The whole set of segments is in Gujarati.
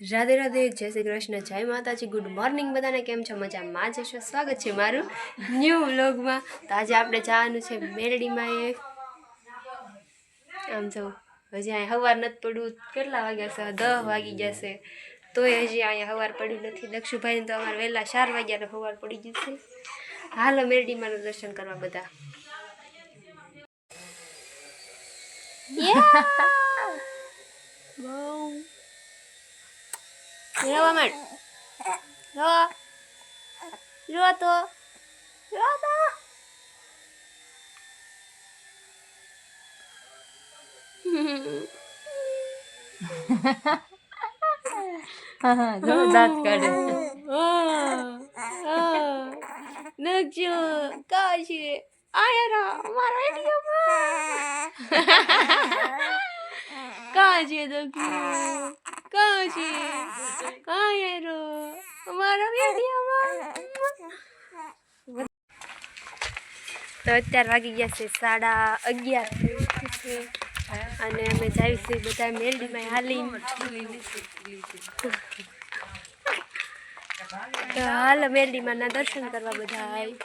રાધે રાધે જય શ્રી કૃષ્ણ જય માતાજી ગુડ મોર્નિંગ બધાને કેમ છો? મજામાં છો સ્વાગત છે મારું ન્યૂ વ્લોગમાં. તો આજે આપણે જવાનું છે મેરડીમાં એ આમ જો હજી અહીંયા સવાર નથી પડવું કેટલા વાગ્યા છે? દહ વાગી જશે. તોય હજી અહીંયા સવાર પડ્યું નથી. દક્ષુભાઈને તો અમારે વહેલા ચાર વાગ્યાનો સવાર પડી જશે હાલો મેરડીમાંનું દર્શન કરવા બધા. બહુ. 狙わめる。狙わ。狙わと。狙わと。Aha, zor daat kar Nukju, kashi, ayara, maradiya ma. Kashi dukju. દક્ષુ Kashi આયરો અમારા વિડીયોમાં તો અત્યાર વાગી ગયા છે સાડા અગિયાર છે અને અમે જઈએ છીએ બધા મેલડીમાં હાલી તો હાલ મેલડીમાં ના દર્શન કરવા બધા આવી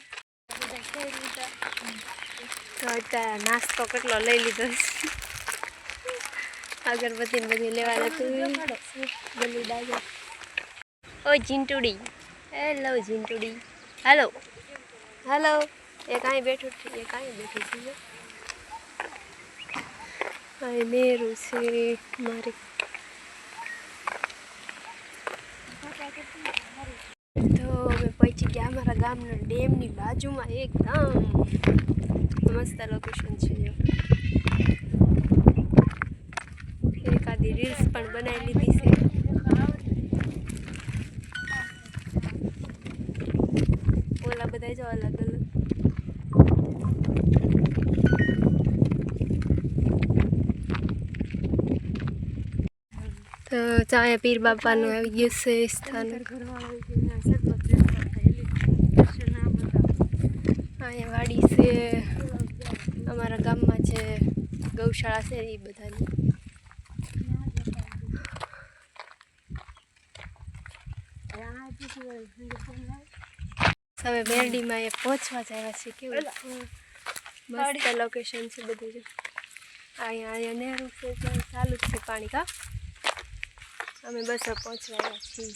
તો અત્યારે નાસ્તો કેટલો લઈ લીધો છે. અગરબત્તી બધી લેવા ડાજો ઓ જીંટુડી. હેલો, જીંટુડી. હલો. હાલો. એ કાંઈ બેઠું છે, એ કાંઈ બેઠું છે. આ નેરું છે, મારી. તો અમે પહોંચી ગયા અમારા ગામના ડેમની બાજુમાં એકદમ. મસ્ત લોકેશન છે એકાદી રીલ્સ પણ બનાવી લીધી છે. ઓલા બધા જો અલગ અલગ તો ચાય પીર બાપાનું આવી ગયું છે સ્થાન. અહીંયા વાડી છે. અમારા ગામમાં છે ગૌશાળા છે એ બધાની. હવે મેરડીમાં એ પહોંચવા જ આવ્યા છે? કેવું મસ્ત લોકેશન છે બધું જ. અહીંયા અહીંયા નહેરુ છે ચાલુ જ છે પાણી કા અમે બસ પહોંચવા છીએ.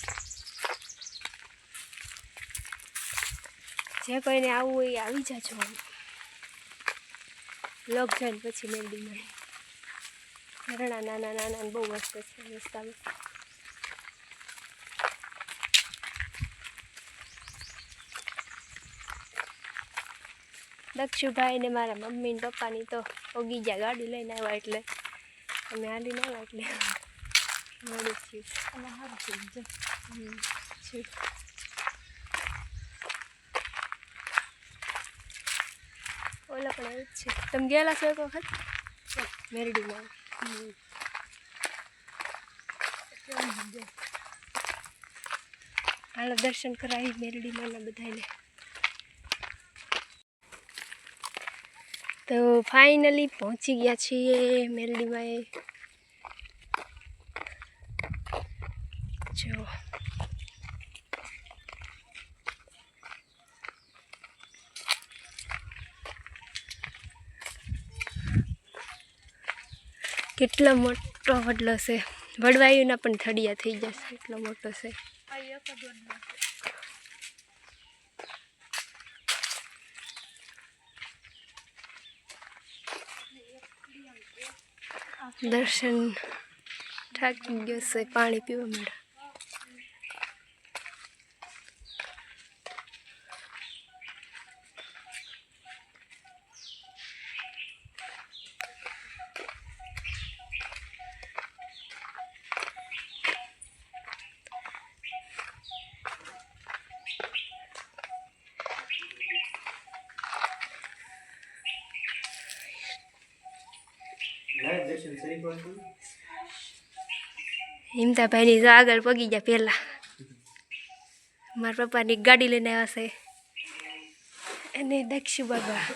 જે કોઈને આવવું હોય એ આવી જાજો. લોક જોઈને પછી મળી ઝરણા નાના નાના બહુ મસ્ત છે રસ્તામાં દક્ષુભાઈ ને મારા મમ્મી ને પપ્પાની તો ઓગી ગયા ગાડી લઈને આવ્યા એટલે અમે હાલીને આવ્યા એટલે. મળી છું. છું. પણ એવું જ છે. તમે ગયેલા છો એક વખત મેરડીમાં. આના દર્શન કરાવી મેરડીમાં બધાને તો ફાઇનલી પહોંચી ગયા છીએ મેરડીમાં જો. કેટલો મોટો વડલો છે. વડવાયુના પણ થડિયા થઈ જશે એટલો મોટો છે. દર્શન થાકી ગયો છે, પાણી પીવા મળે હિમતાભાઈની જો આગળ પગી ગયા પહેલાં. મારા પપ્પાની ગાડી લઈને આવ્યા છે. અને દક્ષુ બાબા.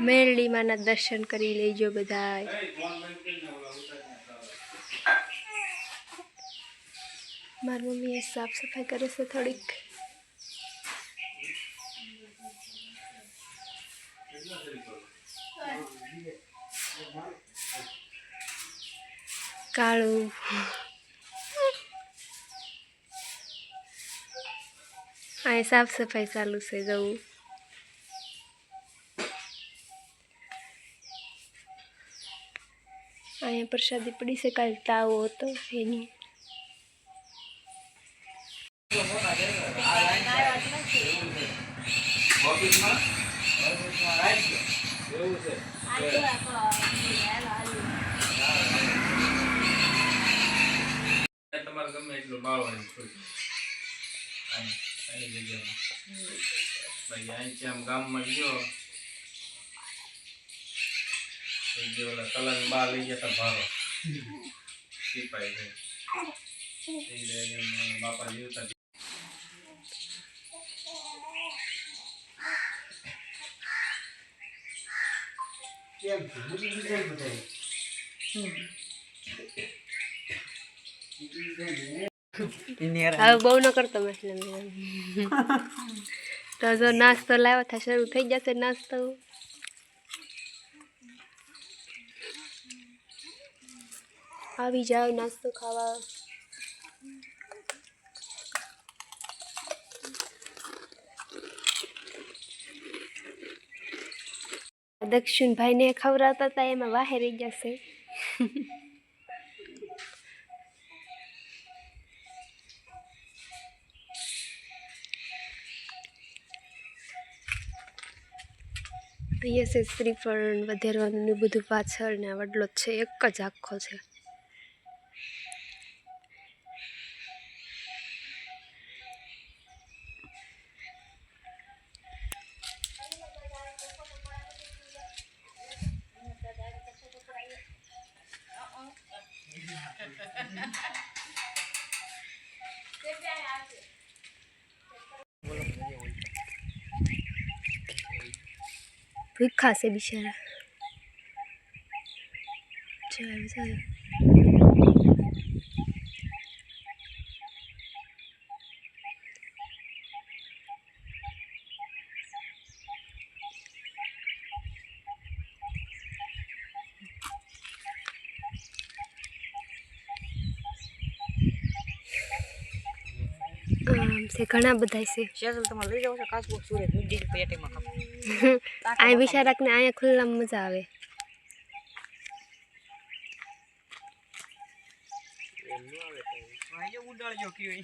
મેરડી માના દર્શન કરી લેજો બધા મારી મમ્મી સાફ સફાઈ કરે છે થોડીક. કાળું અહીં સાફ સફાઈ ચાલુ છે જવું અહીંયા પ્રસાદી પડી છે કાલ તાવો હતો એની તમારે ગમે એટલું જગ્યામાં ભાઈ અહીંથી આમ ગામમાં ગયો જે ઓલા તલાની બહાર લઈ જતા ભારો સિપાઈ બાપા એ હવે બહુ ન કરતો મેં તો જો નાસ્તો લાવ્યો થાય શરૂ થઈ જશે નાસ્તો. આવી જાવ નાસ્તો ખાવા. દક્ષિણભાઈને ખવડાવતા હતા, એમાં વાહે રહી જશે અહીંયા છે શ્રીફળ વધેરવાનું બધું પાછળ ને વડલો છે, એક જ આખો છે. ભૂખા છે બિચારા. ચાલ ચાલ. છે ઘણા બધા છે. શેઝલ તમારે લઈ જાવ છો કાચબો સુરત મુદ્દી પેટીમાં આ બિચારાકને અહીંયા ખુલ્લામાં મજા આવે. ઉડાડજો કયો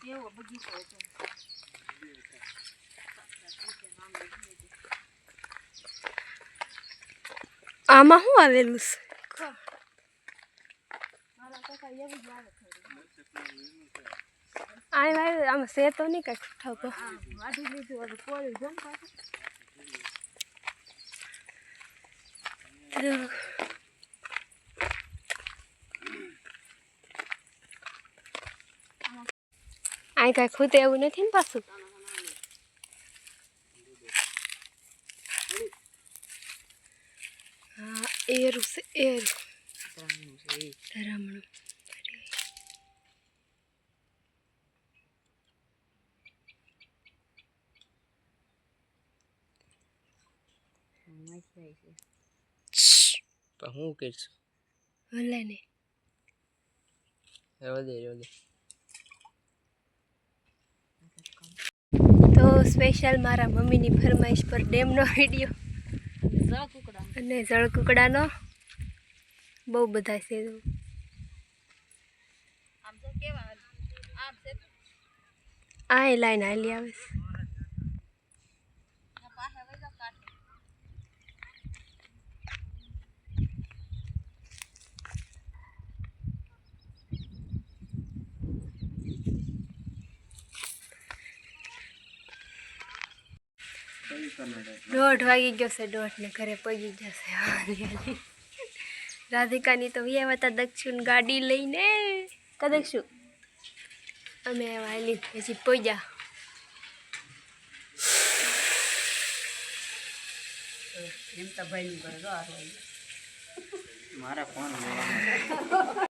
કેવો બગીચો હતો આમાં શું આવેલું છે આય વાય આમાં સે તો નહીં કાંઈ ઠકો વાઢી લીધું હવે કોળ્યું છે ને પાછું આ કાંઈ ખૂતે એવું નથી ને પાછું હા ધરામણું. હું કરશું હલે ને વધે વધે તો સ્પેશિયલ મારા મમ્મીની ફરમાઈશ પર ડેમનો વીડિયો. અને જળકુકડાનો બહુ બધા છે તો. આમ તો કેવા આમ છે આ એ લાઈન હાલી આવે છે. દોઢ વાગી ગયો છે દોઢ ને ઘરે પગી જશે હાલી હાલી. રાધિકાની તો વ્યાવતા દક્ષિણ ગાડી લઈને. કદક્ષું અમે વાલી પછી પોજા એમ તો ભાઈ મારા ફોન